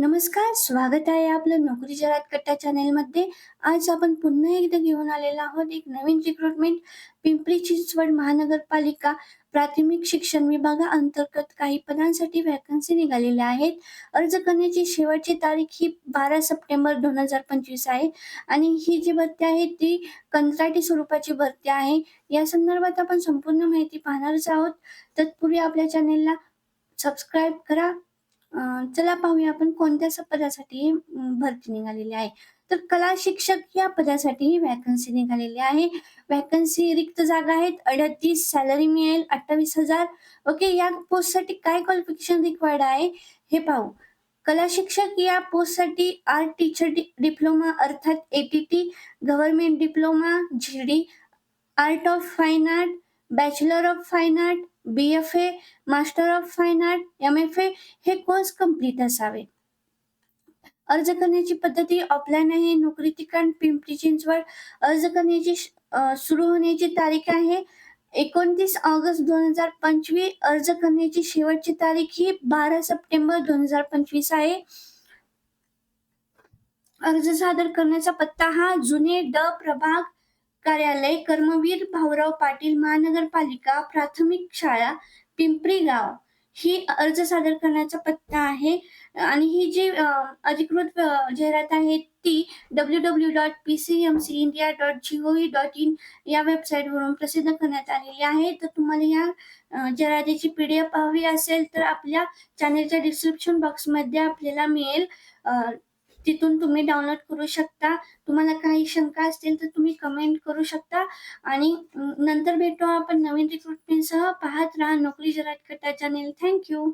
नमस्कार स्वागत आहे आपलं नोकरी जरात कट्टा चॅनेलमध्ये आज आपण पुन्हा एकदा घेऊन आलेलो आहोत एक नवीन रिक्रुटमेंट पिंपरी चिंचवड महानगरपालिका प्राथमिक शिक्षण विभागाअंतर्गत काही पदांसाठी व्हॅकन्सी निघालेल्या आहेत. अर्ज करण्याची शेवटची तारीख ही बारा सप्टेंबर दोन हजार पंचवीस आहे. आणि ही जी भरती आहे ती कंत्राटी स्वरूपाची भरती आहे. या संदर्भात आपण संपूर्ण माहिती पाहणारच आहोत. तत्पूर्वी आपल्या चॅनेलला सबस्क्राईब करा. चला पाहूया आपण कोणत्या स- पदासाठी भरती निघालेली आहे. तर कला शिक्षक या पदासाठी वॅकन्सी निघालेली आहे. वॅकन्सी रिक्त जागा आहेत. अडतीस सॅलरी मिळेल. अठ्ठावीस हजार. ओके या पोस्टसाठी काय क्वालिफिकेशन रिक्वायर्ड आहे? हे पाहू. कला शिक्षक या पोस्टसाठी आर्ट टीचर डिप्लोमा अर्थात ATT government diploma GD art of fine art bachelor of fine art B F A master of fine art M F A हे कोर्स कंप्लीट असावे. अर्ज करण्याची पद्धती ऑफलाईन आहे. नोकरी ठिकाण पिंपरी चिंचवड. अर्ज करण्याची सुरू होण्याची तारीख आहे. एकोणतीस ऑगस्ट दोन हजार पंचवीस अर्ज करण्याची शेवटची तारीख ही बारा सप्टेंबर दोन हजार पंचवीस आहे. अर्ज सादर करण्याचा पत्ता हा जुने ड प्रभाग कार्यालय कर्मवीर भाऊराव पाटील महानगरपालिका प्राथमिक शाळा पिंपरी गाव. ही अर्ज सादर करण्याचा पत्ता आहे. आणि ही जी अधिकृत जाहिरात आहे ती W W dot P C M C India dot G O dot in या वेबसाईटवरून प्रसिद्ध करण्यात आलेली आहे. तर तुम्हाला या जाहिरातीची पी डी एफ हवी असेल तर आपल्या चॅनेलच्या डिस्क्रिप्शन बॉक्समध्ये आपल्याला मिळेल तिथून तुम्ही डाउनलोड करू शकता. तुम्हाला काही शंका असतील तर तुम्ही कमेंट करू शकता. आणि नंतर भेटू आपण नवीन रिक्रुटमेंटसह पाहत राहा नोकरी जराट कट्टा चॅनेल थँक्यू